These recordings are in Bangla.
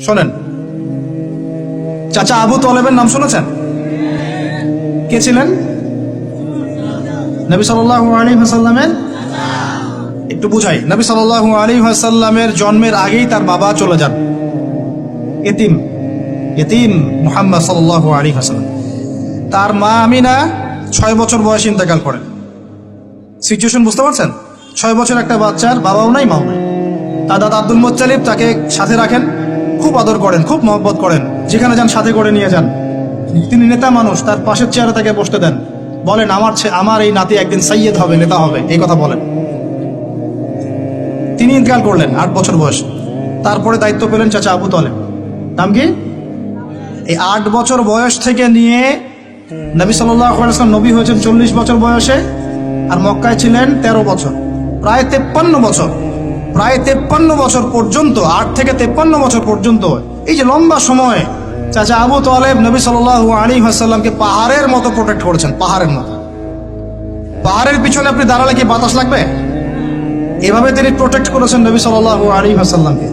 শোনেন। চাচা আবু তলেবের নাম শুনেছেন? কে ছিলেন? নবী আলাইহি ওয়াসাল্লামের? একটু বুঝাই। নবী সাল্লাল্লাহু আলাইহি ওয়াসাল্লামের জন্মের আগেই তার বাবা চলে যান। এতিম। এতিম মুহাম্মদ সাল্লাল্লাহু আলাইহি ওয়াসাল্লাম। তার মা আমিনা ছয় বছর বয়সে ইন্তেকাল করেন। সিচুয়েশন বুঝতে পারছেন? ছয় বছর একটা বাচ্চার বাবাও নাই, মাও নাই। তার দাদা আব্দুল মোত্তালিব তাকে সাথে রাখেন। খুব আদর করেন, খুব মহব্বত করেন। যেখানে যান, সাথে করে নিয়ে যান। তিনি নেতা মানুষ, তার পাশের চেয়ারে তাকে বসতে দেন। বলেন, আমার আমার এই নাতি একদিন সাইয়েদ হবে, নেতা হবে। এই কথা বলেন। তিনি ইন্তেকাল করলেন, আট বছর বয়স। তারপরে দায়িত্ব পেলেন চাচা আবু তলেব। নাম কি? এই আট বছর বয়স থেকে নিয়ে নবী সাল্লাম নবী হয়েছেন চল্লিশ বছর বয়সে, আর মক্কায় ছিলেন ১৩ বছর। প্রায় তেপ্পান্ন বছর। প্রায় তেপ্পান্ন বছর পর্যন্ত, আট থেকে তেপ্পান্ন বছর পর্যন্ত, এই যে লম্বা সময় চাচা আবু তোয়ালেব নবী সাল আলী হাসাল্লামকে পাহাড়ের মতো প্রোটেক্ট করেছেন, পাহাড়ের মতো। পাহাড়ের পিছনে আপনি দাঁড়ালে কি বাতাস লাগবে? এভাবে তিনি প্রোটেক্ট করেছেন নবী সাল আলী হাসাল্লামকে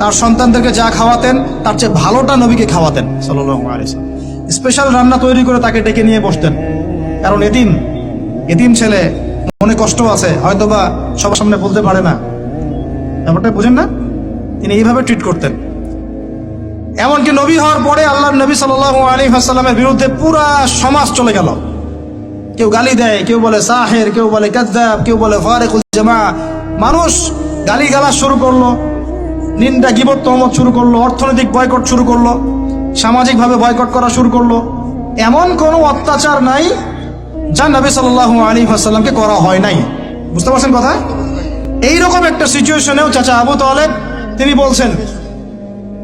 তার সন্তানদেরকে যা খাওয়াতেন, তার চেয়ে ভালোটা নবীকে খাওয়াতেন সাল্লাহ স্পেশাল রান্না তৈরি করে তাকে ডেকে নিয়ে বসতেন। কারণ এদিন এদিন ছেলে, মনে কষ্ট আছে, হয়তোবা সবার সামনে বলতে পারে না। ব্যাপারটা বুঝেন না? তিনি এইভাবে ট্রিট করতেন। এমনকি নবী হওয়ার পরে আল্লাহ নবী সাল আলী হাসাল্লামের বিরুদ্ধে পুরা সমাজ চলে গেল। কেউ গালি দেয়, কেউ বলে সাহের, কেউ বলে কাদ্দাব কেউ বলে ফারেকুল জামা মানুষ গালি গালা শুরু করল, নিন্দা গিবত তহমত শুরু করল, অর্থনৈতিক বয়কট শুরু করল, সামাজিকভাবে বয়কট করা শুরু করল। এমন কোনো অত্যাচার নাই যা নবী সাল্লাল্লাহু আলী আসাল্লামকে করা হয় নাই। বুঝতে পারছেন কথা? এইরকম একটা সিচুয়েশনেও চাচা আবু তালেব, তিনি বলছেন,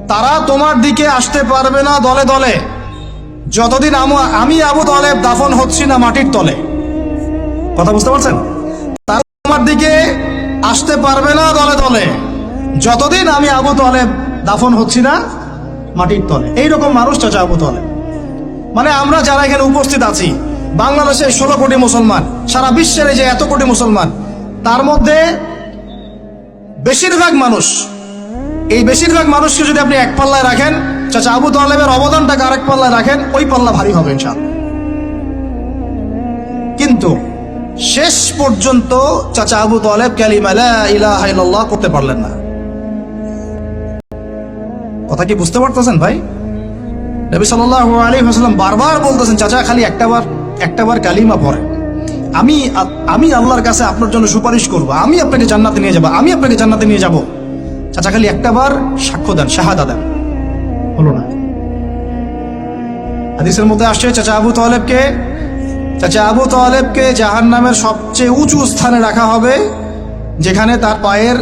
তারা তোমার দিকে আসতে পারবে না দলে দলে। যতদিন আমু- আবু তালেব দাফন হচ্ছি না মাটির তলে। কথা বুঝতে পারছেন? তারা তোমার দিকে আসতে পারবে না দলে দলে। যতদিন আমি আবু তালেব দাফন হচ্ছি না মাটির তলে। এইরকম মানুষ চাচা আবু তালেব। মানে আমরা যারা এখানে উপস্থিত আছি বাংলাদেশে ষোলো কোটি মুসলমান, সারা বিশ্বের এই যে এত কোটি মুসলমান, তার মধ্যে বেশিরভাগ মানুষ, এই বেশিরভাগ মানুষকে যদি আপনি এক পাল্লায় রাখেন, চাচা আবু তালেবের অবদানটাকে আরেক পাল্লায় রাখেন, ওই পাল্লা ভারী হবে ইনশাআল্লাহ। কিন্তু শেষ পর্যন্ত চাচা আবু তালেব কালিমা লা ইলাহা করতে পারলেন না। কথা কি বুঝতে পারতেছেন ভাই? নবী সাল্লাল্লাহু আলাইহি ওয়াসাল্লাম বারবার বলতেছেন, চাচা, খালি একটা বার একটা বার কালিমা পড়ে। আমি আমি আল্লাহর কাছে আপনার জন্য সুপারিশ করব। আমি আপনাকে জান্নাতে নিয়ে যাব, আমি আপনাকে জান্নাতে নিয়ে যাব। চাচা, খালি একটা বার সাক্ষ্য দেন, শাহাদা দেন। হলো না। হাদিসের মধ্যে আসছে, চাচা আবু তালেবকে, চাচা আবু তালেবকে জাহান নামের সবচেয়ে উঁচু স্থানে রাখা হবে, যেখানে তার পায়ের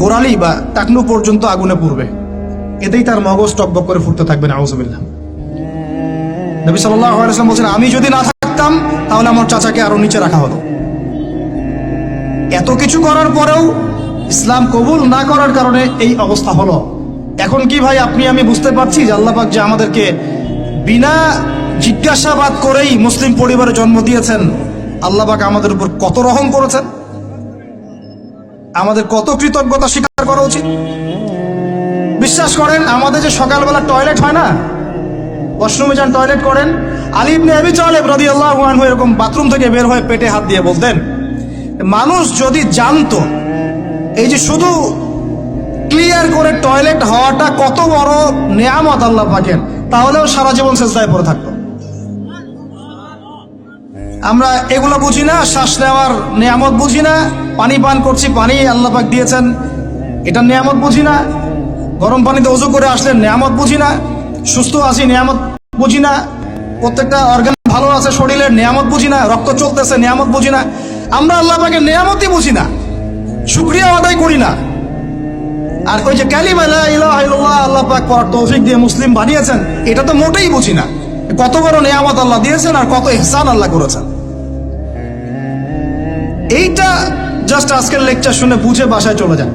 গোড়ালি বা টাকনু পর্যন্ত আগুনে পুড়বে। এতেই তার মগজ টকবক করে ফুটতে থাকবে না আউজবিল্লাহ নবী ওয়াসাল্লাম বলছেন, আমি যদি না থাকতাম তাহলে আমার চাচাকে আরও নিচে রাখা হতো এত কিছু করার পরেও ইসলাম কবুল না করার কারণে এই অবস্থা হলো। এখন কি ভাই, আপনি আমি বুঝতে পারছি যে আল্লাহ পাক যে আমাদেরকে বিনা জিজ্ঞাসাবাদ করেই মুসলিম পরিবারে জন্ম দিয়েছেন, আল্লাহ পাক আমাদের উপর কত রহম করেছেন। আমাদের কত কৃতজ্ঞতা স্বীকার করা উচিত। বিশ্বাস করেন, আমাদের যে সকালবেলা টয়লেট হয় না ওয়াশরুমে যান, টয়লেট করেন। আলিবনে আবি চলে রদি আল্লাহ এরকম বাথরুম থেকে বের হয়ে পেটে হাত দিয়ে বলতেন, মানুষ যদি জানতো, এই যে শুধু ক্লিয়ার করে টয়লেট হওয়াটা কত বড় নেয়ামত আল্লাহ পাকের, তাহলেও সারা জীবন শেষদায় পড়ে থাকতো। আমরা এগুলো বুঝি না, শ্বাস নেওয়ার নিয়ামত বুঝি না, পানি পান করছি, পানি আল্লাহ পাক দিয়েছেন এটা নিয়ামত বুঝি না, গরম পানিতে উজু করে আসলে নিয়ামত বুঝি না। সুস্থ আছি, নিয়ামত বুঝি না। প্রত্যেকটা অর্গান ভালো আছে শরীরের নিয়ামত বুঝি না, রক্ত চলতেছে, নিয়ামত বুঝি না। আমরা আল্লাহ পাকের নিয়ামতই বুঝি না, শুক্রিয়া আদায় করি না। আর ওই যে কালিমা আল্লাহ পাক পড়ার তৌফিক দিয়ে মুসলিম বানিয়েছেন, এটা তো মোটেই বুঝি না। কত বড় নিয়ামত আল্লাহ দিয়েছেন আর কত ইহসান আল্লাহ করেছেন। এইটা জাস্ট আজকের লেকচার শুনে বুঝে বাসায় চলে যান।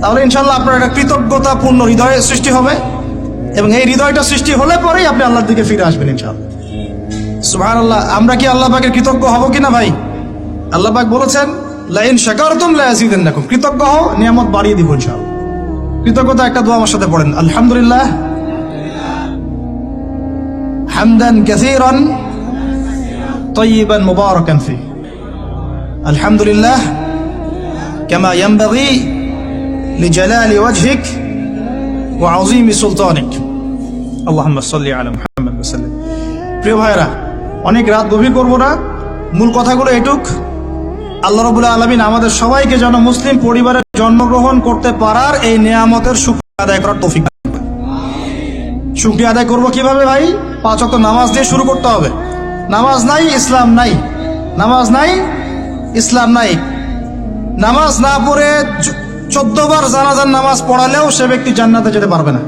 তাহলে ইনশাল্লাহ আপনার একটা কৃতজ্ঞতাপূর্ণ হৃদয়ের সৃষ্টি হবে। এবং এই হৃদয়টা সৃষ্টি হলে পরেই আপনি আল্লাহর দিকে ফিরে আসবেন ইনশাল্লাহ সুবহান আল্লাহ আমরা কি আল্লাহ পাকের কৃতজ্ঞ হব কিনা ভাই আল্লাহ পাক বলেছেন লাইন শাকারতুম লা ইয়াজিদান্নাকুম কৃতজ্ঞ হও নিয়ামত বাড়িয়ে দিব ইনশাআল্লাহ কৃতজ্ঞতা একটা দোয়া আমার সাথে পড়েন আলহামদুলিল্লাহ হামদান কাসীরান طيبا مباركا فيه الحمد لله كما ينبغي لجلال وجهك ওয়াজিম সুলতানিক। আল্লাহ সাল্লি আলম হাম্মদ প্রিয় ভাইরা অনেক রাত গভীর করব না। মূল কথাগুলো এটুক। আল্লাহ রবুল্লা আলমিন আমাদের সবাইকে যেন মুসলিম পরিবারে জন্মগ্রহণ করতে পারার এই নিয়ামতের সুক্রিয়া আদায় করার তৌফিক সুক্রিয়া আদায় করব কীভাবে ভাই? পাঁচ অত নামাজ দিয়ে শুরু করতে হবে। নামাজ নাই, ইসলাম নাই। নামাজ নাই, ইসলাম নাই। নামাজ না পড়ে চোদ্দ বার জানাজার নামাজ পড়ালেও সে ব্যক্তি জান্নাতে যেতে পারবে না।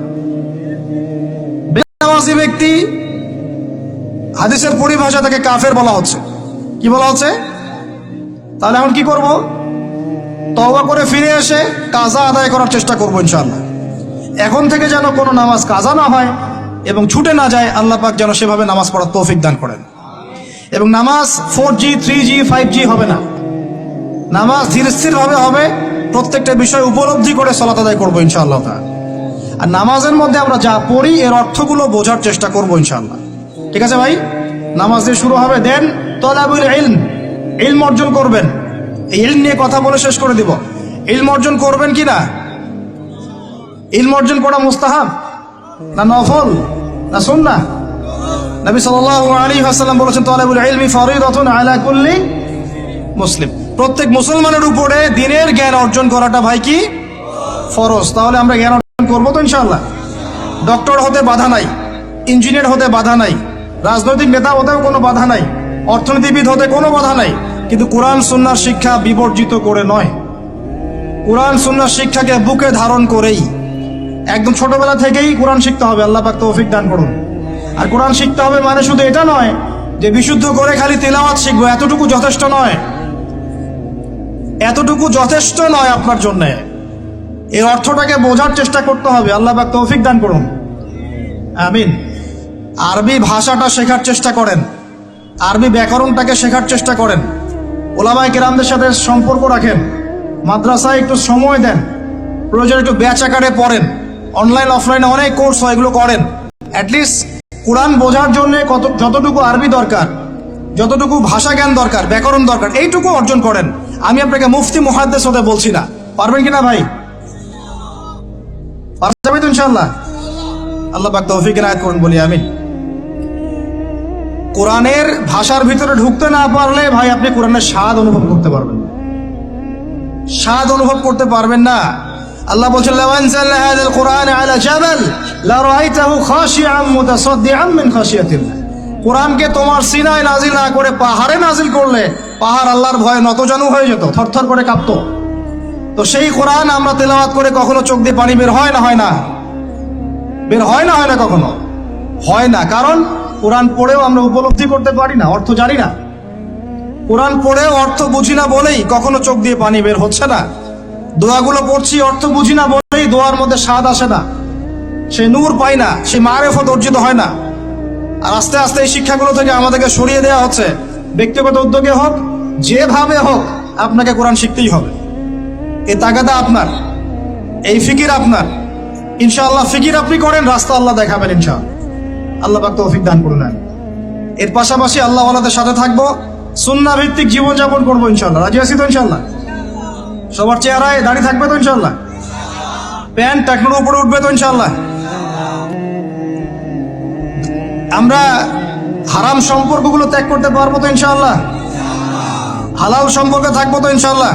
বেনামাজি ব্যক্তি হাদিসের পরিভাষা তাকে কাফের বলা হচ্ছে। কি বলা হচ্ছে? তাহলে এখন কি করব? তওবা করে ফিরে এসে কাজা আদায় করার চেষ্টা করব ইনশাল্লাহ এখন থেকে যেন কোনো নামাজ কাজা না হয় এবং ছুটে না যায়, আল্লাহ পাক যেন সেভাবে নামাজ পড়ার তৌফিক দান করেন। এবং নামাজ four G, three G, five G হবে না। নামাজ ধীর স্থিরভাবে হবে। প্রত্যেকটা বিষয় উপলব্ধি করে সলাত আদায় করব ইনশাআল্লাহ। আর নামাজের মধ্যে আমরা যা পড়ি, এর অর্থগুলো বোঝার চেষ্টা করব ইনশাআল্লাহ। ঠিক আছে ভাই? নামাজ দিয়ে শুরু হবে, দেন তলাবুল ইলম। ইলম অর্জন করবেন। ইলম নিয়ে কথা বলে শেষ করে দিব। ইলম অর্জন করবেন কি না? ইলম অর্জন করা মুস্তাহাব? না নফল? না সুন্নাহ? নবী সাল্লাল্লাহু আলাইহি ওয়াসাল্লাম বলেছেন, তলাবুল ইলমি ফরিদাতুন আলা কুল্লি মুসলিম। প্রত্যেক মুসলমানের উপরে দিনের জ্ঞান অর্জন করাটা ভাই কি? ফরজ। তাহলে আমরা জ্ঞান অর্জন করব তো ইনশাআল্লাহ। ডক্টর হতে বাধা নাই, ইঞ্জিনিয়ার হতে বাধা নাই, রাজনৈতিক নেতা হতেও কোনো বাধা নাই, অর্থনীতিবিদ হতে কোনো বাধা নাই, কিন্তু কোরআন, সুন্নার শিক্ষা বিবর্জিত করে নয়। কোরআন, সুন্নার শিক্ষাকে বুকে ধারণ করেই, একদম ছোটবেলা থেকেই কোরআন শিখতে হবে, আল্লাহ পাক তৌফিক দান করুন। আর কোরআন শিখতে হবে মানে শুধু এটা নয়, যে বিশুদ্ধ করে খালি তেলাওয়াত শিখব, এতটুকু যথেষ্ট নয়। এতটুকু যথেষ্ট নয় আপনার জন্য। এই অর্থটাকে বোঝার চেষ্টা করতে হবে। আল্লাহ পাক তৌফিক দান করুন। আমিন। আরবি ভাষাটা শেখার চেষ্টা করেন। আরবি ব্যাকরণটাকে শেখার চেষ্টা করেন। ওলামাই কেরামদের সাথে সম্পর্ক রাখেন। মাদ্রাসায় একটু সময় দেন। প্রয়োজন একটু ব্যাচ আকারে পড়েন। অনলাইন, অফলাইনে অনেক কোর্স হয়, এগুলো করেন। অ্যাটলিস্ট কোরআন বোঝার জন্য কত যতটুকু আরবি দরকার, যতটুকু ভাষা জ্ঞান দরকার, ব্যাকরণ দরকার, এইটুকু অর্জন করেন। আমি আপনাকে মুফতি মহাদ্দেশ হতে বলছি না। পারবেন কিনা ভাই? পারবেন তো ইনশাল্লাহ আল্লাহ পাক তৌফিক রায়ত করুন, বলি আমিন। কোরআনের ভাষার ভিতরে ঢুকতে না পারলে ভাই আপনি কোরআনের স্বাদ অনুভব করতে পারবেন না। স্বাদ অনুভব করতে পারবেন না। আল্লাহ বলছেন, লাউ আনজালনা হাযাল কুরআন আলা জাবাল, লা রাআইতাহু খাশিআম মুতাসাদ্দিআম মিন খাশিয়াতিল্লাহ। কোরআনকে তোমার সিনায় নাজিল না করে পাহাড়ে নাজিল করলে পাহাড় আল্লাহর ভয়ে নতজানু হয়ে যেত, থরথর করে কাঁপতো। তো সেই কোরআন আমরা তেলাওয়াত করে কখনো চোখ দিয়ে পানি বের হয় না হয় না? বের হয় না হয় না কখনো? হয় না, কারণ কোরআন পড়েও আমরা উপলব্ধি করতে পারি না, অর্থ জানি না। কোরআন পড়েও অর্থ বুঝি না বলেই কখনো চোখ দিয়ে পানি বের হচ্ছে না। দোয়াগুলো পড়ছি, অর্থ বুঝি না বলেই দোয়ার মধ্যে স্বাদ আসে না। সে নূর পাই না, সে মারেফত অর্জিত হয় না। আর আস্তে আস্তে এই শিক্ষাগুলো থেকে আমাদেরকে সরিয়ে দেওয়া হচ্ছে। ব্যক্তিগত উদ্যোগে হোক, যেভাবে হোক, আপনাকে কোরআন শিখতেই হবে। এই তাগাদা আপনার, এই ফিকির আপনার। ইনশাআল্লাহ ফিকির আপনি করেন, রাস্তা আল্লাহ দেখাবেন ইনশাআল্লাহ। আল্লাহ পাক তৌফিক দান করুন, আমিন। এর পাশাপাশি আল্লাহ ওয়ালাদের সাথে থাকব সুন্না ভিত্তিক জীবনযাপন করব ইনশাল্লাহ রাজি আছি তো ইনশাল্লাহ সবার চেহারায় দাড়ি থাকবে তো ইনশাল্লাহ প্যান্ট টাকনোর উপরে উঠবে তো ইনশাল্লাহ আমরা হারাম সম্পর্কগুলো ত্যাগ করতে পারব তো ইনশাল্লাহ হালাল সম্পর্কে থাকব তো ইনশাল্লাহ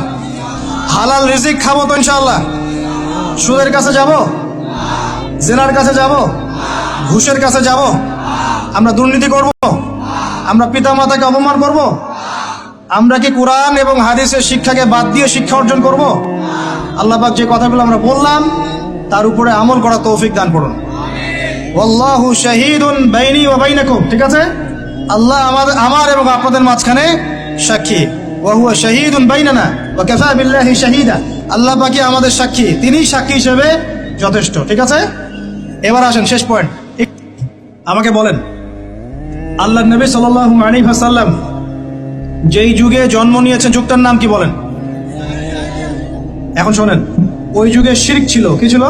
হালাল রিজিক খাব তো ইনশাল্লাহ সুদের কাছে যাব? জেনার কাছে যাব? ঘুষের কাছে যাব? আমরা দুর্নীতি করব? আমরা পিতা মাতাকে অপমান করব? আমরা কি কোরআন এবং হাদিসের শিক্ষাকে বাদ দিয়ে শিক্ষা অর্জন করব? আল্লাহ পাক যে কথাগুলো আমরা বললাম, তার উপরে আমল করা তৌফিক দান করুন। ওয়াল্লাহু শাহীদুন বাইনি ওয়া বাইনাকুম। ঠিক আছে? আল্লাহ আমাদের আমার এবং আপনাদের মাঝখানে সাক্ষী। ওয়া হুয়া শাহীদুন বাইনানা ওয়া কাফা বিল্লাহি শাহীদা। আল্লাহ পাকি আমাদের সাক্ষী। তিনিই সাক্ষী হিসেবে যথেষ্ট। ঠিক আছে? এবার আসেন, শেষ পয়েন্ট। আমাকে বলেন আল্লাহ নবী সাল্লাল্লাহু আলাইহি ওয়াসাল্লাম যেই যুগে জন্ম নিয়েছেন, যুগটার নাম কি বলেন? এখন শোনেন, ওই যুগে শিরিক ছিল। কি ছিল?